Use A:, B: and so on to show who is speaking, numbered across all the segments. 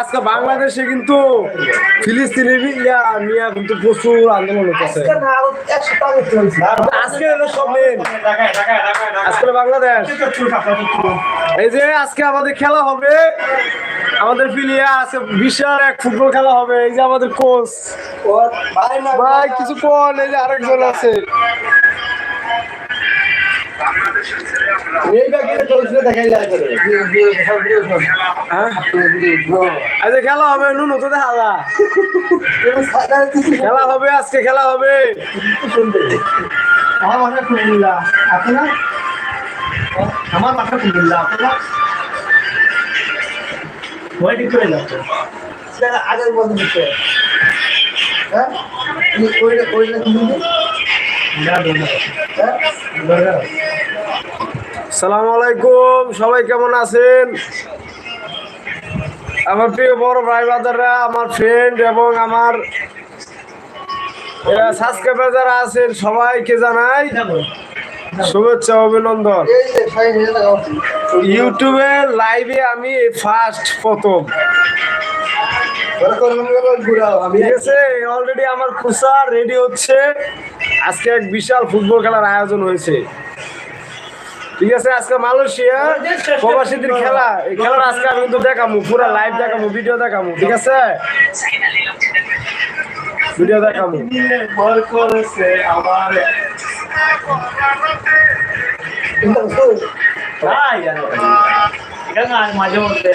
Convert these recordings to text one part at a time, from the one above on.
A: আজকে
B: বাংলাদেশে কিন্তু ফিলিস্তিনের ইয়া নিয়ে কিন্তু প্রচুর আন্দোলন হচ্ছে। আজকে হলো আজকে বাংলাদেশ। এই যে আজকে আমাদের খেলা হবে। আমাদের ফিলিয়া আছে বিশাল এক ফুটবল খেলা হবে। এই যে আমাদের কোচ ভাই। কিছু কোন এই যে আরেকজন আছে। আজকে খেলা হবে নুনু তো দেখা যা। খেলা হবে আজকে খেলা হবে।
A: আমার মাথা আপনার আমার মাথা কুমিল্লা আপনার করে
C: আগের বলতে দিচ্ছে। হ্যাঁ? কইলে কইলে তুমি হ্যাঁ?
B: সালাম আলাইকুম, সবাই কেমন আছেন? আমার প্রিয় বড় ভাই বাদাররা আমার ফ্রেন্ড এবং আমার সাবস্ক্রাইবার যারা আছেন, সবাইকে জানাই শুভেচ্ছা অভিনন্দন। ইউটিউবে লাইভে আমি ফার্স্ট প্রথম। অলরেডি আমার কুসার রেডি হচ্ছে। আজকে এক বিশাল ফুটবল খেলার আয়োজন হয়েছে। ঠিক আছে আজকে মালয়েশিয়া প্রবাসীদের খেলা। এই খেলার আজকে আমি কিন্তু দেখাবো পুরো লাইভ দেখাবো ভিডিও দেখাবো ঠিক আছে? ভিডিও দেখাবো
A: মাঝে মধ্যে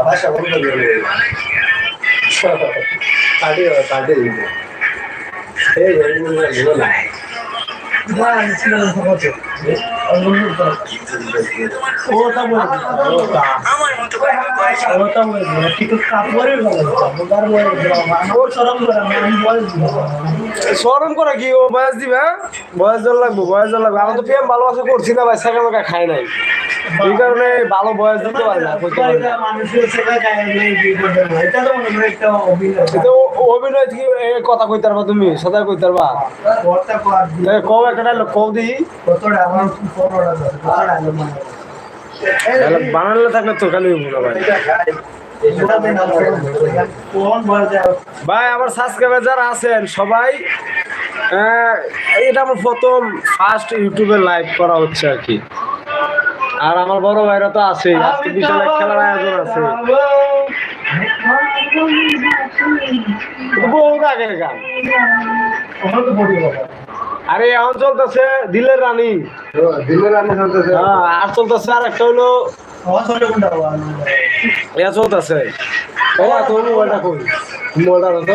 C: ভাষা কাটে কাটে
A: সরম করে
B: কি? ও বয়স দিবে হ্যাঁ? বয়স জল লাগবো, বয়স জল লাগবে। আমি তো প্রেম ভালোবাসা করছি না ভাই, সেখানে খাই নাই। এই কারণে ভালো বয়স দিতে পারি না
A: অভিনয়
B: থেকে কথা তুমি একটা দিই বানালে থাকলে তো খালি ভাই। ভাই, আমার সাবস্ক্রাইবার যারা আছেন, সবাই এটা আমার প্রথম ফার্স্ট ইউটিউবে লাইভ করা হচ্ছে আর কি। আর আমার বড় ভাইরা তো আছে আজকে বিশাল এক খেলার আয়োজন আছে। বহুত আগের গান আরে এখন চলতেছে দিলের রানী।
C: দিনের রান্না চলতেছে।
B: হ্যাঁ আর চলতেছে আর একটা হলো চলতেছে। তো মোবাইলটা কই মোবাইলটা তো।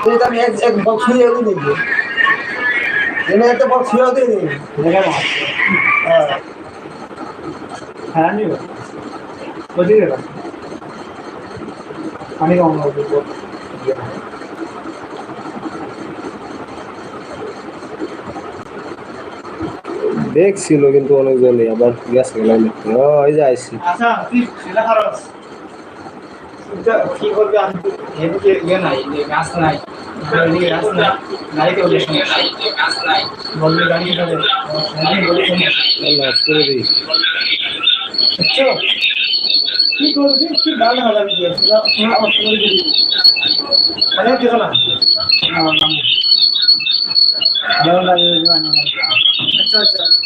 C: তুই তো আমি এক এক বক্স দেখবি এনে একটা বক্স
A: আমি কম
B: দেখছিল কিন্তু অনেকজনই আবার গ্যাস গেলাম ও এই যে আইছি
A: আচ্ছা সেটা খরচ কি করবি? আমি এদিকে ইয়ে নাই যে গাছ নাই। গাড়িতে ওদের সমস্যা বলবে গাড়ি
B: আল্লাহ করে দিই
A: কি করবি কি দিয়ে দিবি মানে কিছু না। আচ্ছা আচ্ছা আচ্ছা।